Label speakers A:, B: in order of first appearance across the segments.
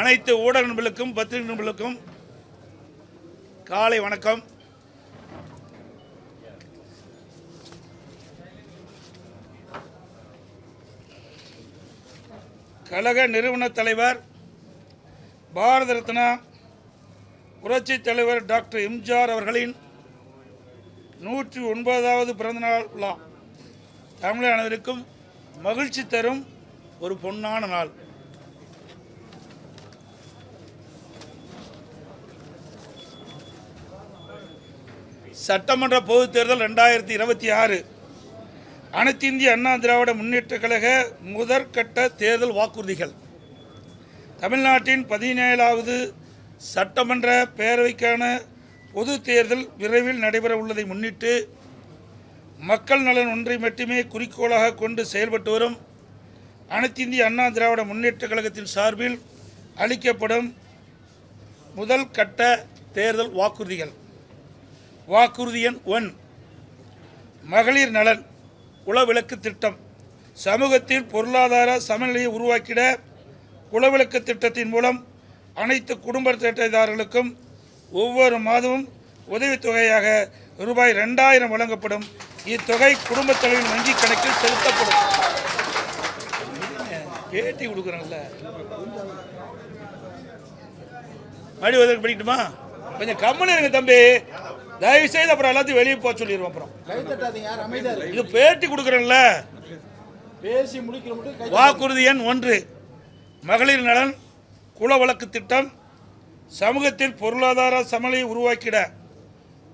A: அனைத்து ஊடக நண்பர்களுக்கும் பத்திரிகை நண்பர்களுக்கும் காலை வணக்கம். கழக நிறுவன தலைவர் பாரத ரத்னா புரட்சி தலைவர் டாக்டர் எம்ஜிஆர் அவர்களின் நூற்றி ஒன்பதாவது பிறந்தநாள் விழா. தமிழக அனைவருக்கும் மகிழ்ச்சி தரும் ஒரு பொன்னான நாள். சட்டமன்ற பொதுத் தேர்தல் ரெண்டாயிரத்தி இருபத்தி ஆறு. அனைத்து இந்திய அண்ணா திராவிட முன்னேற்றக் கழக முதற்கட்ட தேர்தல் வாக்குறுதிகள். தமிழ்நாட்டின் பதினேழாவது சட்டமன்ற பேரவைக்கான பொது தேர்தல் விரைவில் நடைபெற உள்ளதை முன்னிட்டு மக்கள் நலன் ஒன்றை மட்டுமே குறிக்கோளாக கொண்டு செயல்பட்டு வரும் அனைத்து இந்திய அண்ணா திராவிட முன்னேற்றக் கழகத்தின் சார்பில் அளிக்கப்படும் முதல் கட்ட தேர்தல் வாக்குறுதிகள். வாக்குறுதி எண் ஒன் மகளிர் நலன் குலவிளக்கு திட்டம். சமூகத்தில் பொருளாதார சமநிலையை உருவாக்கிட குலவிளக்கு திட்டத்தின் மூலம் அனைத்து குடும்ப திட்டதாரர்களுக்கும் ஒவ்வொரு மாதமும் உதவித்தொகையாக ரூபாய் ரெண்டாயிரம் வழங்கப்படும். இத்தொகை குடும்பத் தலைவின் வங்கிக் கணக்கில் செலுத்தப்படும். பேட்டி கொடுக்குறாங்கல்ல. மறுபடியும் உதவி படிக்கட்டுமா? கொஞ்சம் கம்முன்னு இருங்க தம்பி. தயவு செய்து அப்புறம் எல்லாத்தையும் வெளியே போக சொல்லிடுவோம் அப்புறம். இது பேட்டி கொடுக்குறேன்ல.
B: பேசி முடிக்கிற
A: வாக்குறுதி எண் ஒன்று. மகளிர் நலன் குல வழக்கு திட்டம் சமூகத்தில் பொருளாதார சமநிலையை உருவாக்கிட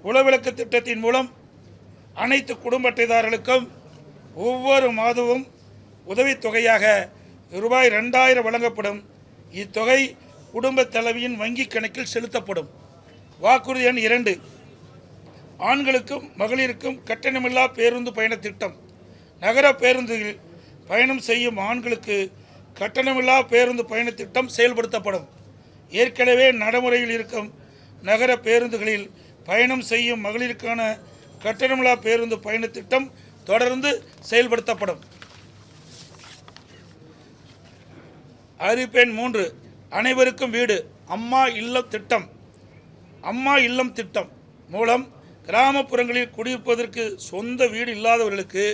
A: குலவிளக்கு திட்டத்தின் மூலம் அனைத்து குடும்ப அட்டைதாரர்களுக்கும் ஒவ்வொரு மாதமும் உதவித்தொகையாக ரூபாய் ரெண்டாயிரம் வழங்கப்படும். இத்தொகை குடும்ப தலைவியின் வங்கிக் கணக்கில் செலுத்தப்படும். வாக்குறுதி எண் இரண்டு. ஆண்களுக்கும் மகளிருக்கும் கட்டணமில்லா பேருந்து பயண திட்டம். நகர பேருந்துகளில் பயணம் செய்யும் ஆண்களுக்கு கட்டணமில்லா பேருந்து பயண திட்டம் செயல்படுத்தப்படும். ஏற்கனவே நடைமுறையில் இருக்கும் நகர பேருந்துகளில் பயணம் செய்யும் மகளிருக்கான கட்டணமில்லா பேருந்து பயண திட்டம் தொடர்ந்து செயல்படுத்தப்படும். அறிப்பெண் மூன்று. அனைவருக்கும் வீடு. அம்மா இல்லம் திட்டம். அம்மா இல்லம் திட்டம் மூலம் கிராமப்புறங்களில் குடியிருப்பதற்கு சொந்த வீடு இல்லாதவர்களுக்கு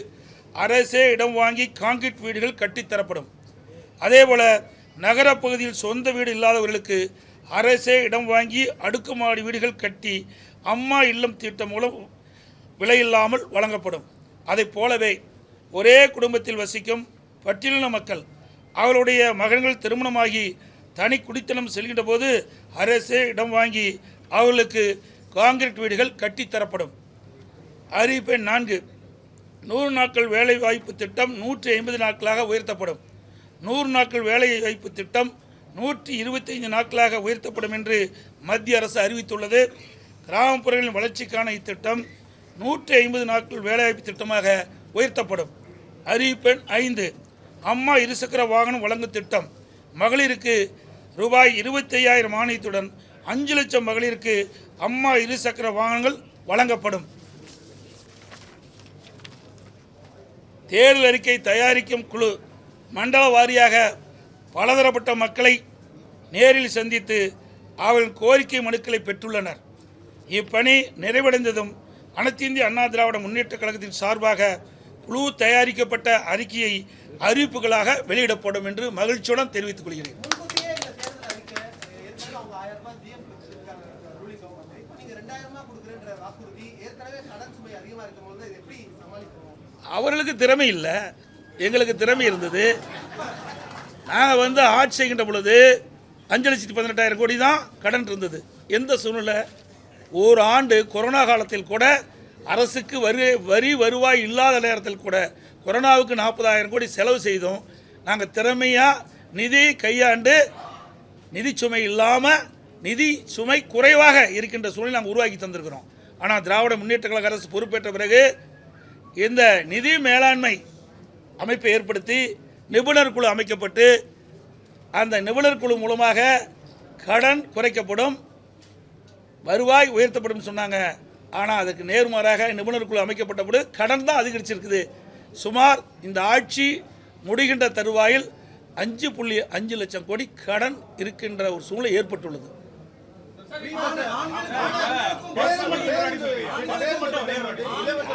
A: அரசே இடம் வாங்கி கான்கிரீட் வீடுகள் கட்டித்தரப்படும். அதேபோல நகரப்பகுதியில் சொந்த வீடு இல்லாதவர்களுக்கு அரசே இடம் வாங்கி அடுக்குமாடி வீடுகள் கட்டி அம்மா இல்லம் திட்டம் மூலம் விலையில்லாமல் வழங்கப்படும். அதைப் போலவே ஒரே குடும்பத்தில் வசிக்கும் பட்டியலின மக்கள் அவர்களுடைய மகன்கள் திருமணமாகி தனி குடித்தனம் செல்கின்ற போது அரசே இடம் வாங்கி அவர்களுக்கு காங்கிரீட் வீடுகள் கட்டித்தரப்படும் அறிவிப்பெண் நான்கு. நூறு நாட்கள் வேலை வாய்ப்பு திட்டம் நூற்றி ஐம்பது நாட்களாக உயர்த்தப்படும். நூறு நாட்கள் வேலை வாய்ப்பு திட்டம் நூற்றி இருபத்தைந்து நாட்களாக உயர்த்தப்படும் என்று மத்திய அரசு அறிவித்துள்ளது. கிராமப்புறங்களின் வளர்ச்சிக்கான இத்திட்டம் நூற்றி ஐம்பது நாட்கள் வேலைவாய்ப்பு திட்டமாக உயர்த்தப்படும். அறிவிப்பெண் ஐந்து. அம்மா இருசக்கர வாகனம் வழங்கும் திட்டம். மகளிருக்கு ரூபாய் இருபத்தையாயிரம் மானியத்துடன் அஞ்சு லட்சம் மகளிருக்கு அம்மா இருசக்கர வாகனங்கள் வழங்கப்படும். தேர்தல் அறிக்கை தயாரிக்கும் குழு மண்டல வாரியாக பலதரப்பட்ட மக்களை நேரில் சந்தித்து அவர்களின் கோரிக்கை மனுக்களை பெற்றுள்ளனர். இப்பணி நிறைவடைந்ததும் அனைத்து இந்திய அண்ணா திராவிட முன்னேற்றக் கழகத்தின் சார்பாக குழு தயாரிக்கப்பட்ட அறிக்கையை அறிவிப்புகளாக வெளியிடப்படும் என்று மகிழ்ச்சியுடன் தெரிவித்துக் கொள்கிறேன்
C: முன்கூட்டியே இந்த தேர்தல் அறிக்கை ஏற்கனவே அவங்க ஆயிரம் ரூபாய் டிஎம் வச்சிருக்காங்க ரூலிங் கவர்மெண்ட் இப்போ நீங்க ரெண்டாயிரம் ரூபாய் கொடுக்குறேன்ற வாக்குறுதி ஏற்கனவே கடன் சுமை அதிகமா இருக்கும்போது இதை எப்படி சமாளிக்கணும்
A: அவர்களுக்கு திறமை இல்லை. எங்களுக்கு திறமை இருந்தது. நாங்கள் வந்து ஆட்சி செய்கின்ற பொழுது அஞ்சு லட்சத்தி பதினெட்டாயிரம் கோடி தான் கடன் இருந்தது. எந்த சூழ்நிலை? ஒரு ஆண்டு கொரோனா காலத்தில் கூட அரசுக்கு வரி வரி வருவாய் இல்லாத நேரத்தில் கூட கொரோனாவுக்கு நாற்பதாயிரம் கோடி செலவு செய்தோம். நாங்கள் திறமையாக நிதி கையாண்டு நிதி சுமை இல்லாமல் நிதி சுமை குறைவாக இருக்கின்ற சூழ்நிலை நாங்கள் உருவாக்கி தந்திருக்கிறோம். ஆனால் திராவிட முன்னேற்ற கழக அரசு பொறுப்பேற்ற பிறகு இந்த நிதி மேலாண்மை அமைப்பை ஏற்படுத்தி நிபுணர் குழு அமைக்கப்பட்டு அந்த நிபுணர் குழு மூலமாக கடன் குறைக்கப்படும் வருவாய் உயர்த்தப்படும் சொன்னாங்க. ஆனால் அதுக்கு நேர்மாறாக நிபுணர் குழு அமைக்கப்பட்டபோது கடன் தான் அதிகரிச்சிருக்குது. சுமார் இந்த ஆட்சி முடிகின்ற தருவாயில் அஞ்சு புள்ளி அஞ்சு லட்சம் கோடி கடன் இருக்கின்ற ஒரு சூழ்நிலை ஏற்பட்டுள்ளது.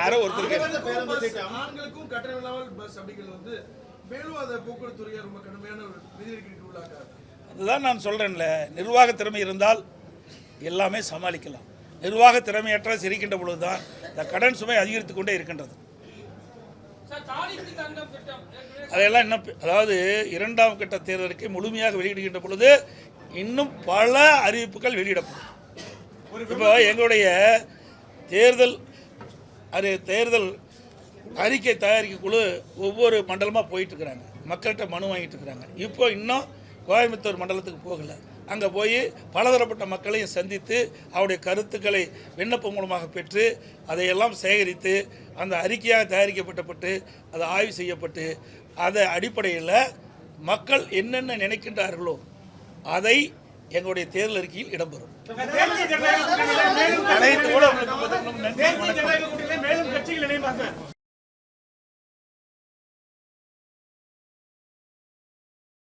A: யாரோ ஒருத்தருக்கு.
D: ஆண்களுக்கும் கட்டணம் இல்லாமல் பஸ் அப்படிங்கிறது வந்து மேலும் அதை போக்குவரத்து துறையை ரொம்ப கடுமையான ஒரு விதிவிலக்கு உள்ளாக்காது
A: அதுதான் நான் சொல்கிறேன்ல நிர்வாக திறமை இருந்தால் எல்லாமே சமாளிக்கலாம். நிர்வாக திறமையற்ற சிரிக்கின்ற பொழுதுதான் இந்த கடன் சுமை அதிகரித்து கொண்டே இருக்கின்றது. அதையெல்லாம் இன்னும் அதாவது இரண்டாம் கட்ட தேர்தலுக்கு முழுமையாக வெளியிடுகின்ற பொழுது இன்னும் பல அறிவிப்புகள் வெளியிடப்படும். இப்போ எங்களுடைய தேர்தல் அது தேர்தல் அறிக்கை தயாரிக்க குழு ஒவ்வொரு மண்டலமாக போயிட்டு இருக்கிறாங்க மக்கள்கிட்ட மனு வாங்கிட்டு இருக்கிறாங்க இப்போ இன்னும் கோயம்புத்தூர் மண்டலத்துக்கு போகலை. அங்கே போய் பலதரப்பட்ட மக்களையும் சந்தித்து அவருடைய கருத்துக்களை விண்ணப்பம் மூலமாக பெற்று அதையெல்லாம் சேகரித்து அந்த அறிக்கையாக தயாரிக்கப்பட்டப்பட்டு அது ஆய்வு செய்யப்பட்டு அதை அடிப்படையில் மக்கள் என்னென்ன நினைக்கின்றார்களோ அதை எங்களுடைய தேர்தல் அறிக்கையில் இடம்பெறும். அனைத்து ஊடகங்களுக்கும் நன்றி,
E: மேலும் கட்சிகள் இணையமாக